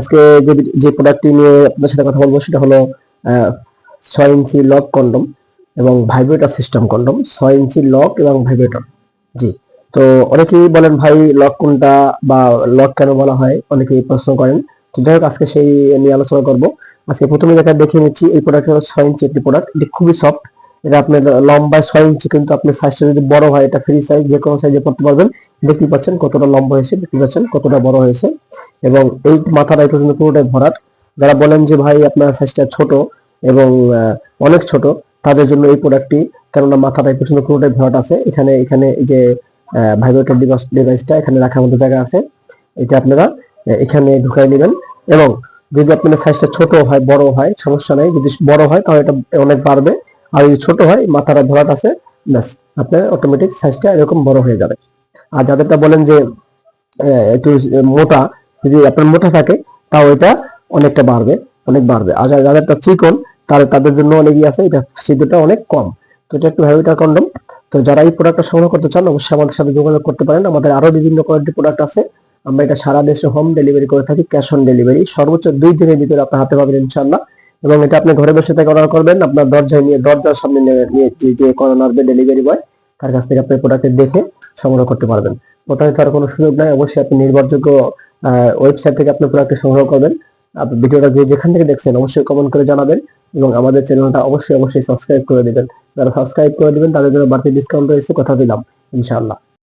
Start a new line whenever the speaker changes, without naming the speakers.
আজকে যে যে প্রোডাক্টটি নিয়ে আপনার সাথে কথা বলব, সেটা হলো ছয় ইঞ্চি লক কন্ডম এবং ভাইব্রেটর সিস্টেম কন্ডম ছয় ইঞ্চি লক এবং ভাইব্রেটর জি। তো অনেকেই বলেন, ভাই লক কোনটা বা লক কেন বলা হয়? অনেকেই প্রশ্ন করেন। তো যাই হোক, আজকে সেই নিয়ে আলোচনা করব। আজকে প্রথমে দেখা দেখে নিচ্ছি, এই প্রোডাক্ট হলো ছয় ইঞ্চি একটি প্রোডাক্ট এটি খুবই সফট এটা আপনার লম্বা ছয় ইঞ্চি, কিন্তু আপনার সাইজটা যদি বড় হয়, এটা ফ্রি সাইজ যে কোনো সাইজে পড়তে পারবেন। দেখতে পাচ্ছেন কতটা লম্বা হয়েছে দেখতে পাচ্ছেন কতটা বড় হয়েছে। এবং এই মাথাটা এটা কিন্তু পুরোটাই ভরাট। যারা বলেন যে, ভাই, আপনার সাইজটা ছোট এবং অনেক ছোট, তাদের জন্য এই প্রোডাক্টটি কেননা মাথাটা এই পর্যন্ত পুরোটাই ভরাট আছে। এখানে এখানে যে ভাইব্রেটর ডিভাইস ডিভাইসটা এখানে রাখার মতো জায়গা আছে। এটা আপনারা এখানে ঢুকাই নেবেন এবং যদি আপনার সাইজটা ছোট হয়, বড় হয়, সমস্যা নাই। যদি বড় হয়, তাহলে এটা অনেক বাড়বে। আর যদি ছোট হয়, মাথাটা ভরাট আছে, ব্যাস, আপনার অটোমেটিক সাইজটা এরকম বড় হয়ে যাবে। আর যাদেরটা বলেন যে একটু, মোটা যদি আপনার মোটা থাকে, তাও এটা অনেকটা বাড়বে, অনেক বাড়বে। আর যাদেরটা চিকন তাহলে তাদের জন্য অনেকই আছে, এটা সিদ্ধটা অনেক কম। তো এটা একটু ভ্যালুটার কন্ডম। তো যারা এই প্রোডাক্টটা সংগ্রহ করতে চান, অবশ্যই আমাদের সাথে যোগাযোগ করতে পারেন। আমাদের আরও বিভিন্ন কোয়ালিটির প্রোডাক্ট আছে। আমরা এটা সারা দেশে হোম ডেলিভারি করে থাকি ক্যাশ অন ডেলিভারি সর্বোচ্চ দুই দিনের ভিতরে আপনার হাতে পাবেন ইনশাল্লাহ এবং এটা আপনি ঘরে বসে থেকে অর্ডার করবেন, আপনার দরজায় নিয়ে দরজার সামনে নিয়ে- যে যে কর্নার ডেলিভারি বয় তার কাছ থেকে আপনি প্রোডাক্ট দেখে সংগ্রহ করতে পারবেন। প্রতারিত হওয়ার কোনো সুযোগ নাই, অবশ্যই আপনি নির্ভরযোগ্য ওয়েবসাইট থেকে আপনি প্রোডাক্ট সংগ্রহ করবেন। আপনি ভিডিওটা যে যেখান থেকে দেখছেন অবশ্যই কমেন্ট করে জানাবেন এবং আমাদের চ্যানেলটা অবশ্যই অবশ্যই সাবস্ক্রাইব করে দিবেন। যারা সাবস্ক্রাইব করে দিবেন, তাদের জন্য বাড়তি ডিসকাউন্ট রয়েছে, কথা দিলাম, ইনশাআল্লাহ।